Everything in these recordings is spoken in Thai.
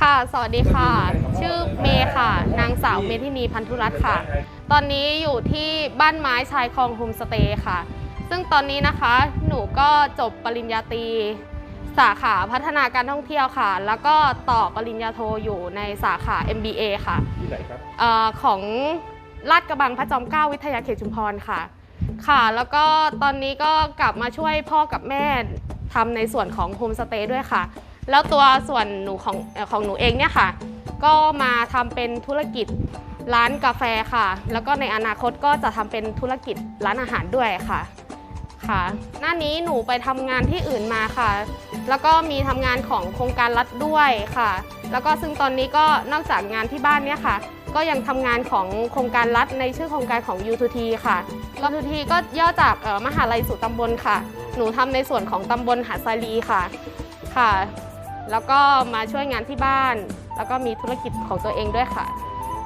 ค่ะ สวัสดีค่ะ ชื่อเมย์ค่ะ นางสาวเมธินีพันธุรัตน์ค่ะ ตอนนี้อยู่ที่บ้านไม้ชายคลองโฮมสเตย์ค่ะ ซึ่งตอนนี้นะคะ หนูก็จบปริญญาตรีสาขาพัฒนาการท่องเที่ยวค่ะ แล้วก็ต่อปริญญาโทอยู่ในสาขา MBA ค่ะที่ไหนครับเออของลาดกระบังพระจอมเกล้าวิทยาเขตชุมพรค่ะ ค่ะ แล้วก็ตอนนี้ก็กลับมาช่วยพ่อกับแม่ทำในส่วนของโฮมสเตย์ด้วยค่ะ แล้วตัวส่วนหนูของของหนูเองเนี่ยค่ะ ก็มาทำเป็นธุรกิจร้านกาแฟค่ะ แล้วก็ในอนาคตก็จะทำเป็นธุรกิจร้านอาหารด้วยค่ะค่ะ หน้านี้หนูไปทำงานที่อื่นมาค่ะ แล้วก็มีทำงานของโครงการรัฐด้วยค่ะ แล้วก็ซึ่งตอนนี้ก็นอกจากงานที่บ้านเนี่ยค่ะ ก็ยังทำงานของโครงการรัฐในชื่อโครงการของ U2T ค่ะ U2T ก็ย่อจากมหาลัยสู่ตำบลค่ะ หนูทำในส่วนของตำบลหาดทราลีค่ะค่ะ แล้วก็มาช่วยงานที่บ้าน แล้วก็มีธุรกิจของตัวเองด้วยค่ะ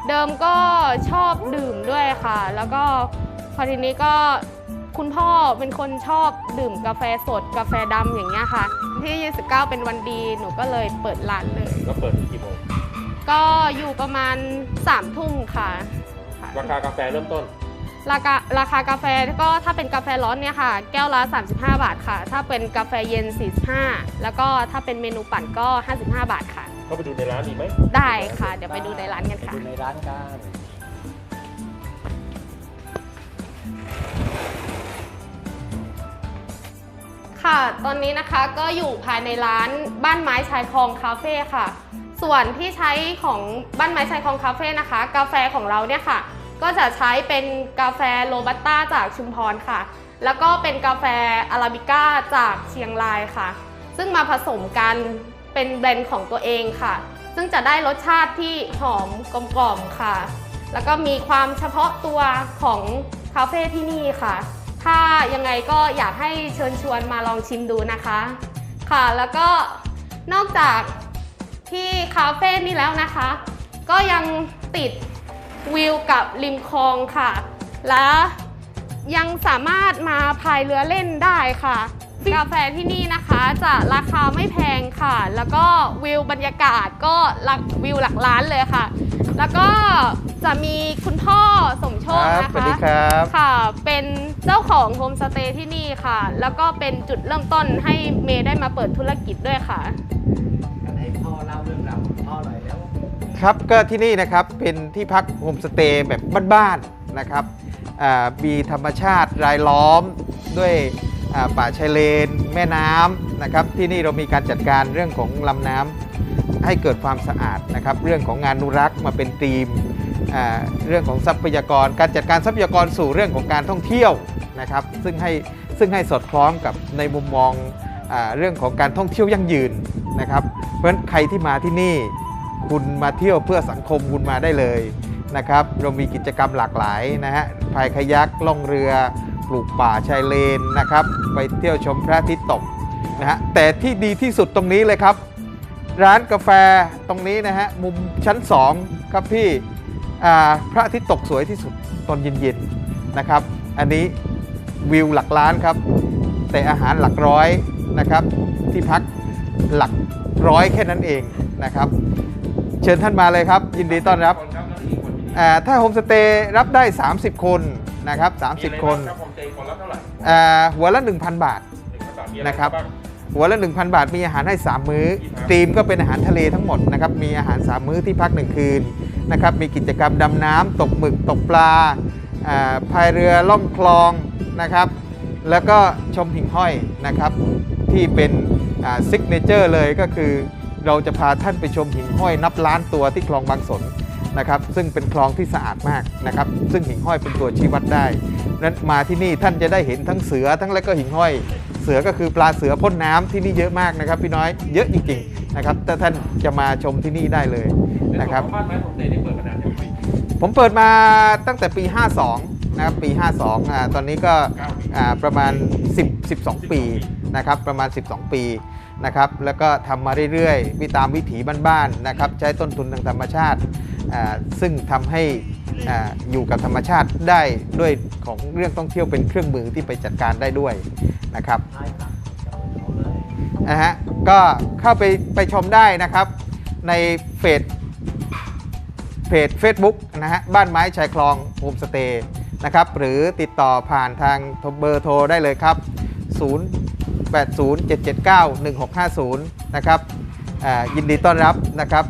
เดิมก็ชอบดื่มด้วยค่ะ แล้วก็พอทีนี้ก็คุณพ่อเป็นคนชอบดื่มกาแฟสดกาแฟดำอย่างเงี้ยค่ะ ที่ 29 เป็นวันดีหนูก็เลยเปิดร้านเลย ก็เปิดถึงกี่โมงก็อยู่ประมาณ3ทุ่มค่ะค่ะ ราคากาแฟเริ่มต้น ราคาราคากาแฟก็ถ้าเป็นกาแฟร้อนเนี่ยค่ะ แก้วละ 35 บาทค่ะ ถ้าเป็นกาแฟเย็น 45 แล้วก็ถ้าเป็นเมนูปั่นก็ 55 บาทค่ะ เข้าไปดูในร้านดีไหมได้ค่ะ เดี๋ยวไปดูในร้านกันไปค่ะ ดูในร้านกันค่ะ ตอนนี้นะคะก็อยู่ภายในร้านบ้านไม้ชายคลองคาเฟ่ค่ะ ส่วนที่ใช้ของบ้านไม้ชายคลองคาเฟ่นะคะ กาแฟของเราเนี่ยค่ะ ก็จะใช้เป็นกาแฟโรบัสต้าจากชุมพรค่ะ แล้วก็เป็นกาแฟอาราบิก้าจากเชียงรายค่ะ ซึ่งมาผสมกันเป็นแบรนด์ของตัวเองค่ะ ซึ่งจะได้รสชาติที่หอมกลมกล่อมค่ะ แล้วก็มีความเฉพาะตัวของคาเฟ่ที่นี่ค่ะ ถ้ายังไงก็อยากให้เชิญชวนมาลองชิมดูนะคะ ค่ะแล้วก็นอกจากที่คาเฟ่นี่แล้วนะคะ ก็ยังติด วิวกับริมคลองค่ะ และยังสามารถมาพายเรือเล่นได้ค่ะ กาแฟที่นี่นะคะจะราคาไม่แพงค่ะ แล้วก็วิวบรรยากาศก็หลักวิวหลักล้านเลยค่ะ แล้วก็จะมีคุณพ่อสมโชคครับนะสวัสคะดีครับค่ะ เป็นเจ้าของโฮมสเตย์ที่นี่ค่ะ แล้วก็เป็นจุดเริ่มต้นให้เมย์ได้มาเปิดธุรกิจด้วยค่ะ ครับก็ที่นี่นะครับเป็นที่พักโฮมสเตย์แบบบ้านๆนะครับมีธรรมชาติรายล้อมด้วยป่าชายเลน แม่น้ำนะครับที่นี่เรามีการจัดการเรื่องของลำน้ำให้เกิดความสะอาดนะครับเรื่องของงานนุรักษ์มาเป็นธีมเรื่องของทรัพยากร การจัดการทรัพยากรสู่เรื่องของการท่องเที่ยวนะครับซึ่งให้ซึ่งให้สอดคล้องกับในมุมมองอเรื่องของการท่องเที่ยวยั่งยืนนะครับเพราะฉะนั้นใครที่มาที่นี่ คุณมาเที่ยวเพื่อสังคมคุณมาได้เลยนะครับเรามีกิจกรรมหลากหลายนะฮะพายคยักล่องเรือ ปลูกป่าชายเลนนะครับ ไปเที่ยวชมพระอาทิตย์ตกนะฮะแต่ที่ดีที่สุดตรงนี้เลยครับ ร้านกาแฟตรงนี้นะฮะมุมชั้น 2 ครับพี่พระอาทิตย์ตกสวยที่สุดตอนเย็นๆนะครับ อันนี้วิวหลักล้านครับ แต่อาหารหลักร้อยนะครับ ที่พักหลักร้อยแค่นั้นเองนะครับ เชิญท่านมาเลยครับ ยินดีต้อนรับคนครับแล้วอีกคนที่อ่าถ้าโฮมสเตย์รับได้ 30 คนนะครับ30 คนมีอะไรบ้างรับผมเจคนละเท่าไหร่อ่าหัวละ 1,000 บาทหนึ่งพันบาทมีอไนะครับางหัวละ 1,000 บาทมีอาหารให้ 3 มื้อธีมก็เป็นอาหารทะเลทั้งหมดนะครับมีอาหาร 3 มื้อที่พัก 1 คืนนะครับมีกิจกรรมดำน้ำตกหมึกตกปลาอ่าพายเรือล่องคลองนะครับ แล้วก็ชมหิ่งห้อยนะครับที่เป็นซิกเนเจอร์เลยก็คือ เราจะพาท่านไปชมหิ่งห้อยนับล้านตัวที่คลองบางสนนะครับ ซึ่งเป็นคลองที่สะอาดมากนะครับ ซึ่งหิ่งห้อยเป็นตัวชี้วัดได้นั้นมาที่นี่ท่านจะได้เห็นทั้งเสือทั้งและก็หิ่งห้อย เสือก็คือปลาเสือพ่นน้ำที่นี่เยอะมากนะครับ พี่น้อยเยอะจริงๆนะครับถ้าท่านจะมาชมที่นี่ได้เลยนะครับบ้านไม้ผมเจนี่เปิดมานานยังผมเปิดมาตั้งแต่ปี 52 นะครับ ปี 52อ่าตอนนี้ก็อ่าประมาณ 10 12 ปีนะครับ ประมาณ 12 ปี นะครับแล้วก็ทำมาเรื่อยๆวิตามวิถีบ้านๆนะครับใช้ต้นทุนทางธรรมชาติ ซึ่งทำให้อยู่กับธรรมชาติได้ด้วยของเรื่องท่องเที่ยวเป็นเครื่องมือที่ไปจัดการได้ด้วยนะครับนะฮะก็เข้าไปไปชมได้นะครับในเฟซเพจ Facebook นะฮะบ้านไม้ชายคลองโฮมสเตย์นะครับหรือติดต่อผ่านทางเบอร์โทรได้เลยครับ 0 80 779 1650 นะครับยินดีต้อนรับนะครับ